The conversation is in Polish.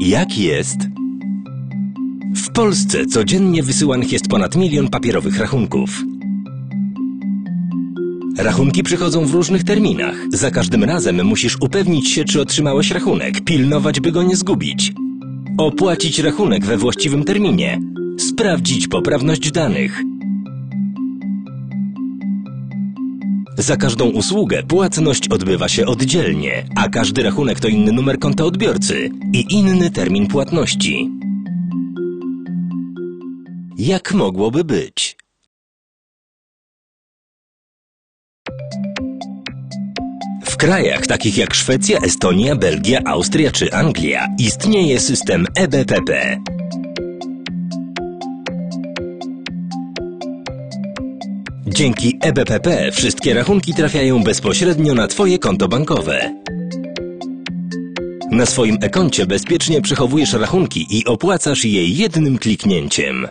Jak jest? W Polsce codziennie wysyłanych jest ponad milion papierowych rachunków. Rachunki przychodzą w różnych terminach. Za każdym razem musisz upewnić się, czy otrzymałeś rachunek, pilnować, by go nie zgubić. Opłacić rachunek we właściwym terminie. Sprawdzić poprawność danych. Za każdą usługę płatność odbywa się oddzielnie, a każdy rachunek to inny numer konta odbiorcy i inny termin płatności. Jak mogłoby być? W krajach takich jak Szwecja, Estonia, Belgia, Austria czy Anglia istnieje system EBPP. Dzięki E EBPP wszystkie rachunki trafiają bezpośrednio na Twoje konto bankowe. Na swoim e-koncie bezpiecznie przechowujesz rachunki i opłacasz je jednym kliknięciem.